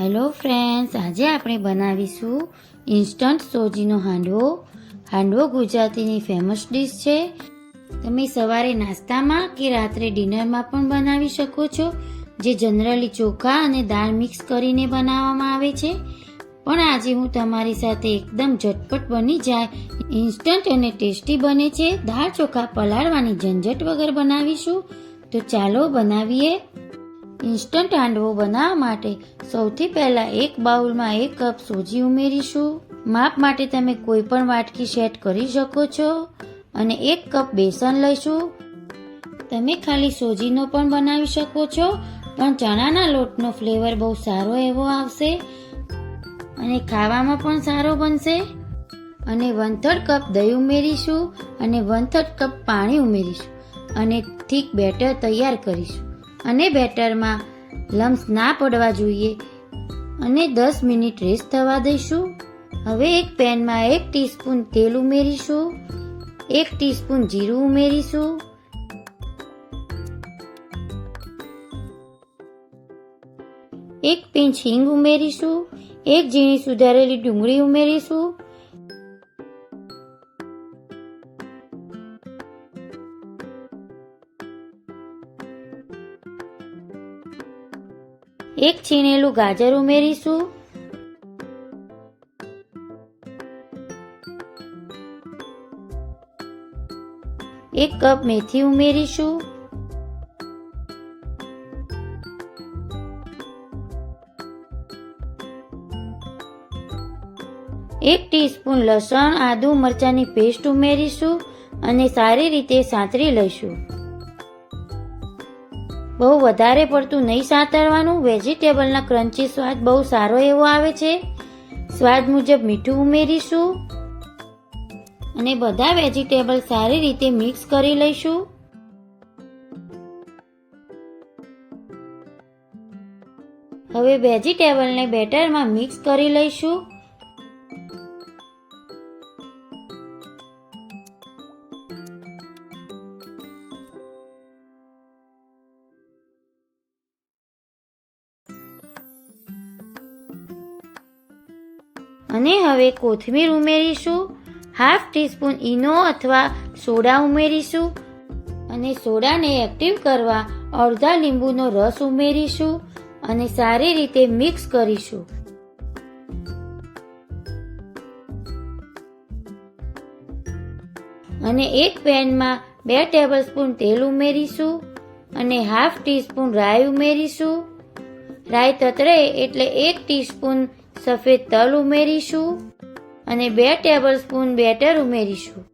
Hello friends આજે આપણે બનાવીશું ઇન્સ્ટન્ટ સોજીનો હાંડવો. હાંડવો ગુજરાતીની ફેમસ ડીશ છે. તમે સવારે નાસ્તામાં કે રાત્રે ડિનરમાં પણ બનાવી શકો છો, જે જનરલી ચોખા અને દાળ મિક્સ કરીને બનાવવામાં આવે છે. પણ આજે હું તમારી સાથે એકદમ ઝટપટ બની જાય ઇન્સ્ટન્ટ અને ટેસ્ટી બને છે. દાળ ચોખા પલાળવાની ઝંઝટ વગર બનાવીશું. તો ચાલો બનાવીએ. ઇન્સ્ટન્ટ હાંડવો બનાવવા માટે સૌથી પહેલા એક બાઉલમાં એક કપ સોજી ઉમેરીશું. માપ માટે તમે કોઈ પણ વાટકી સેટ કરી શકો છો અને એક કપ બેસન લઈશું. તમે ખાલી સોજીનો પણ બનાવી શકો છો, પણ ચણાના લોટનો ફ્લેવર બહુ સારો એવો આવશે અને ખાવામાં પણ સારો બનશે. અને વન થર્ડ કપ દહીં ઉમેરીશું અને વન થર્ડ કપ પાણી ઉમેરીશું અને થીક બેટર તૈયાર કરીશું. અને બેટરમાં લમ્સ ના પડવા જોઈએ. અને દસ મિનિટ રેસ્ટ થવા દઈશું. હવે એક પેનમાં એક ટીસ્પૂન તેલ ઉમેરીશું. એક ટીસ્પૂન જીરું ઉમેરીશું. એક પિંચ હિંગ ઉમેરીશું. એક ઝીણી સુધારેલી ડુંગળી ઉમેરીશું. એક છીણેલું ગાજર ઉમેરીશું. એક કપ મેથી ઉમેરીશું. એક ટીસ્પૂન લસણ, આદુ મરચાંની પેસ્ટ ઉમેરીશું અને સારી રીતે સાંતરી લઈશું. બહુ વધારે પડતું નહીં સાંતળવાનું વેજીટેબલના ક્રન્ચી સ્વાદ બહુ સારો એવો આવે છે. સ્વાદ મુજબ મીઠું ઉમેરીશું અને બધા વેજીટેબલ સારી રીતે મિક્સ કરી લઈશું. હવે વેજીટેબલને બેટરમાં મિક્સ કરી લઈશું. અને હવે કોથમીર ઉમેરીશું. હાફ ટીસ્પૂન ઈનો અથવા સોડા ઉમેરીશું અને સોડાને એક્ટિવ કરવા અડધા લીંબુનો રસ ઉમેરીશું અને સારી રીતે મિક્સ કરીશું. અને એક પેનમાં બે ટેબલસ્પૂન તેલ ઉમેરીશું અને હાફ ટીસ્પૂન રાઈ ઉમેરીશું. રાઈ તતરે એટલે એક ટીસ્પૂન સફેદ તલ ઉમેરીશું અને બે ટેબલ સ્પૂન બેટર ઉમેરીશું.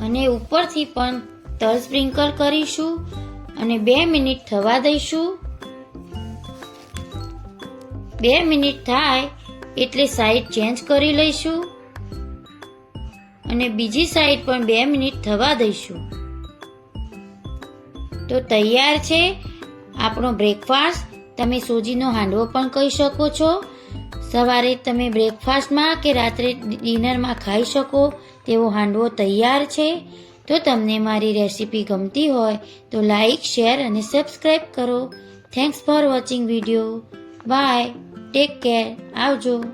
અને ઉપરથી પણ તલ સ્પ્રિંકલ કરીશું અને બે મિનિટ થવા દઈશું. બે મિનિટ થાય એટલે સાઈડ ચેન્જ કરી લઈશું અને બીજી સાઈડ પણ બે મિનિટ થવા દઈશું. તો તૈયાર છે આપણો બ્રેકફાસ્ટ તમે સોજીનો હાંડવો પણ કહી શકો છો. સવારે તમે બ્રેકફાસ્ટમાં કે રાત્રે ડિનરમાં ખાઈ શકો તેવો હાંડવો તૈયાર છે. તો તમને મારી રેસીપી ગમતી હોય તો લાઈક, શેર અને સબસ્ક્રાઈબ કરો. Thanks for watching video bye take care આવજો.